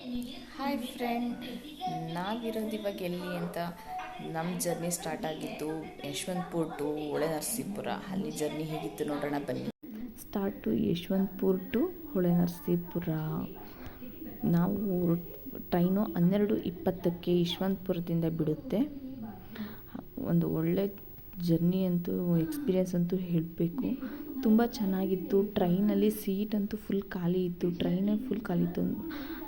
Hi friend ನಾವಿರೋದು ಇವಾಗ ಎಲ್ಲಿ ಅಂತ ನಮ್ಮ ಜರ್ನಿ ಸ್ಟಾರ್ಟ್ ಆಗಿದ್ದು ಯಶವಂತಪುರ್ ಟು ಹೊಳೆ ನರಸೀಪುರ ಅಲ್ಲಿ ಜರ್ನಿ ಹೇಗಿತ್ತು ನೋಡೋಣ ಬನ್ನಿ. Start to Yeshwantpur to Hole Narasipura ನಾವು ಟ್ರೈನು ಹನ್ನೆರಡು ಇಪ್ಪತ್ತಕ್ಕೆ ಯಶವಂತಪುರದಿಂದ ಬಿಡುತ್ತೆ. ಒಂದು ಒಳ್ಳೆ ಜರ್ನಿ ಅಂತೂ ಎಕ್ಸ್ಪೀರಿಯೆನ್ಸ್ ಅಂತೂ ಹೇಳಬೇಕು. ತುಂಬ ಚೆನ್ನಾಗಿತ್ತು. ಟ್ರೈನಲ್ಲಿ ಸೀಟ್ ಅಂತೂ ಫುಲ್ ಖಾಲಿ ಇತ್ತು. ಟ್ರೈನೇ ಫುಲ್ ಖಾಲಿ ಇತ್ತು.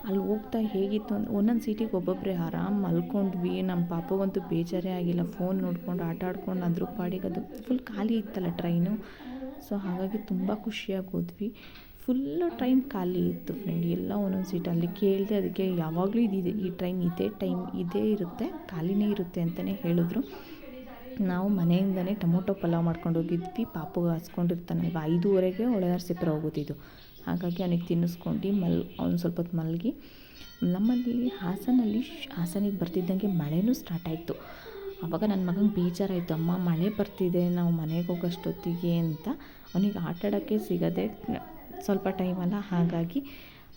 ಅಲ್ಲಿ ಹೋಗ್ತಾ ಹೇಗಿತ್ತು ಅಂದ್ರೆ ಒಂದೊಂದು ಸೀಟಿಗೆ ಒಬ್ಬೊಬ್ಬರೇ ಆರಾಮ್ ಮಲ್ಕೊಂಡ್ವಿ. ನಮ್ಮ ಪಾಪಗಂತೂ ಬೇಜಾರೇ ಆಗಿಲ್ಲ. ಫೋನ್ ನೋಡ್ಕೊಂಡು, ಆಟ ಆಡ್ಕೊಂಡು ಅದ್ರ ಪಾಡಿಗೆ ಅದು ಫುಲ್ ಖಾಲಿ ಇತ್ತಲ್ಲ ಟ್ರೈನು ಸೊ ಹಾಗಾಗಿ ತುಂಬ ಖುಷಿಯಾಗಿ ಹೋದ್ವಿ ಫುಲ್ಲು ಟ್ರೈನ್ ಖಾಲಿ ಇತ್ತು ಫ್ರೆಂಡ್ ಎಲ್ಲ ಒಂದೊಂದು ಸೀಟ್ ಅಲ್ಲಿ ಕೇಳಿದೆ ಅದಕ್ಕೆ ಯಾವಾಗಲೂ ಇದಿದೆ ಈ ಟ್ರೈನ್ ಇದೇ ಟೈಮ್ ಇದೇ ಇರುತ್ತೆ. ಖಾಲಿನೇ ಇರುತ್ತೆ ಅಂತಲೇ ಹೇಳಿದ್ರು. ನಾವು ಮನೆಯಿಂದನೇ ಟೊಮೊಟೊ ಪಲಾವ್ ಮಾಡ್ಕೊಂಡು ಹೋಗಿದ್ವಿ. ಪಾಪುಗೆ ಹಾಸ್ಕೊಂಡಿರ್ತಾನಲ್ವ? ಐದೂವರೆಗೆ ನರಸೀಪುರ ಹೋಗೋದಿದ್ದು ಹಾಗಾಗಿ ಅವನಿಗೆ ತಿನ್ನಿಸ್ಕೊಂಡು ಮಲ್, ಅವ್ನು ಸ್ವಲ್ಪ ಹೊತ್ತು ಮಲಗಿ, ನಮ್ಮಲ್ಲಿ ಹಾಸನಲ್ಲಿ ಹಾಸನಿಗೆ ಬರ್ತಿದ್ದಂಗೆ ಮಳೆನೂ ಸ್ಟಾರ್ಟ್ ಆಯಿತು. ಆವಾಗ ನನ್ನ ಮಗಂಗೆ ಬೇಜಾರಾಯಿತು, ಅಮ್ಮ, ಮಳೆ ಬರ್ತಿದೆ, ನಾವು ಮನೆಗೆ ಹೋಗೋಷ್ಟೊತ್ತಿಗೆ ಅಂತ. ಅವನಿಗೆ ಆಟಾಡೋಕ್ಕೆ ಸಿಗದೆ ಸ್ವಲ್ಪ ಟೈಮಲ್ಲ ಹಾಗಾಗಿ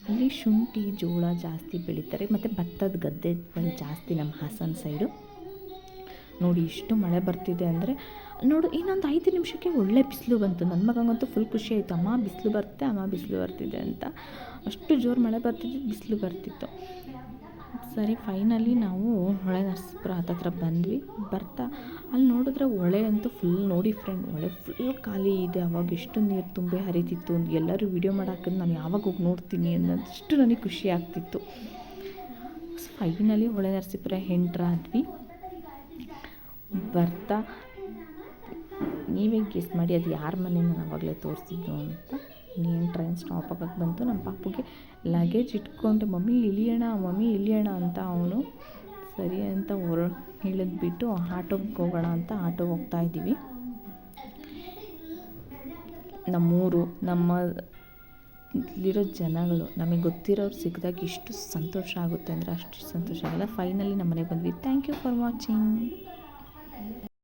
ಅಲ್ಲಿ ಶುಂಠಿ, ಜೋಳ ಜಾಸ್ತಿ ಬೆಳೀತಾರೆ. ಮತ್ತು ಭತ್ತದ ಗದ್ದೆಗಳು ಜಾಸ್ತಿ ನಮ್ಮ ಹಾಸನ ಸೈಡು ನೋಡಿ ಇಷ್ಟು ಮಳೆ ಬರ್ತಿದೆ ಅಂದರೆ, ನೋಡು, ಇನ್ನೊಂದು ಐದು ನಿಮಿಷಕ್ಕೆ ಒಳ್ಳೆ ಬಿಸಿಲು ಬಂತು. ನನ್ನ ಮಗಂಗಂತೂ ಫುಲ್ ಖುಷಿ ಆಯಿತು. ಅಮ್ಮ, ಬಿಸಿಲು ಬರುತ್ತೆ, ಅಮ್ಮ ಬಿಸಿಲು ಬರ್ತಿದೆ ಅಂತ. ಅಷ್ಟು ಜೋರು ಮಳೆ ಬರ್ತಿದ್ದು ಬಿಸಿಲು ಬರ್ತಿತ್ತು. ಸರಿ ಫೈನಲಿ ನಾವು ಹೊಳೆ ನರಸೀಪುರ ಹತ್ತತ್ರ ಬಂದ್ವಿ. ಬರ್ತಾ, ಅಲ್ಲಿ ನೋಡಿದ್ರೆ ಹೊಳೆ ಅಂತೂ ಫುಲ್ ನೋಡಿ ಫ್ರೆಂಡ್ ಹೊಳೆ ಫುಲ್ ಖಾಲಿ ಇದೆ. ಅವಾಗ ಎಷ್ಟು ನೀರು ತುಂಬಿ ಹರಿತಿತ್ತು. ಎಲ್ಲರೂ ವೀಡಿಯೋ ಮಾಡಾಕಂದು ನಾನು ಯಾವಾಗ ಹೋಗಿ ನೋಡ್ತೀನಿ ಅನ್ನೋದಷ್ಟು ನನಗೆ ಖುಷಿ ಆಗ್ತಿತ್ತು. ಫೈನಲಿ ಹೊಳೆ ನರಸೀಪುರ ಎಂಟ್ರಾದ್ವಿ ಬರ್ತಾ. ನೀವೇ ಗೆಸ್ ಮಾಡಿ, ಅದು ಯಾರ ಮನೆ ನಾನು ಆವಾಗಲೇ ತೋರಿಸಿದ್ದು ಅಂತ? ಇನ್ನೇನು ಟ್ರೈನ್ ಸ್ಟಾಪ್ ಆಗಕ್ಕೆ ಬಂತು ನಮ್ಮ ಪಾಪುಗೆ ಲಗೇಜ್ ಇಟ್ಕೊಂಡು. ಮಮ್ಮಿ, ಇಳಿಯೋಣ ಮಮ್ಮಿ, ಇಳಿಯೋಣ ಅಂತ ಅವನು. ಸರಿ ಅಂತ ಹೊರ ಇಳಿದ್ಬಿಟ್ಟು ಆಟೋಗೆ ಹೋಗೋಣ ಅಂತ ಆಟೋಗೆ ಹೋಗ್ತಾ ಇದ್ದೀವಿ. ನಮ್ಮೂರು, ನಮ್ಮ ಇಲ್ಲಿರೋ ಜನಗಳು, ನಮಗೆ ಗೊತ್ತಿರೋರು ಸಿಕ್ಕಿದಾಗ ಎಷ್ಟು ಸಂತೋಷ ಆಗುತ್ತೆ ಅಂದರೆ ಅಷ್ಟು ಸಂತೋಷ ಆಗಲ್ಲ. ಫೈನಲಿ ನಮ್ಮ ಮನೆಗೆ ಬಂದ್ವಿ. Thank you for watching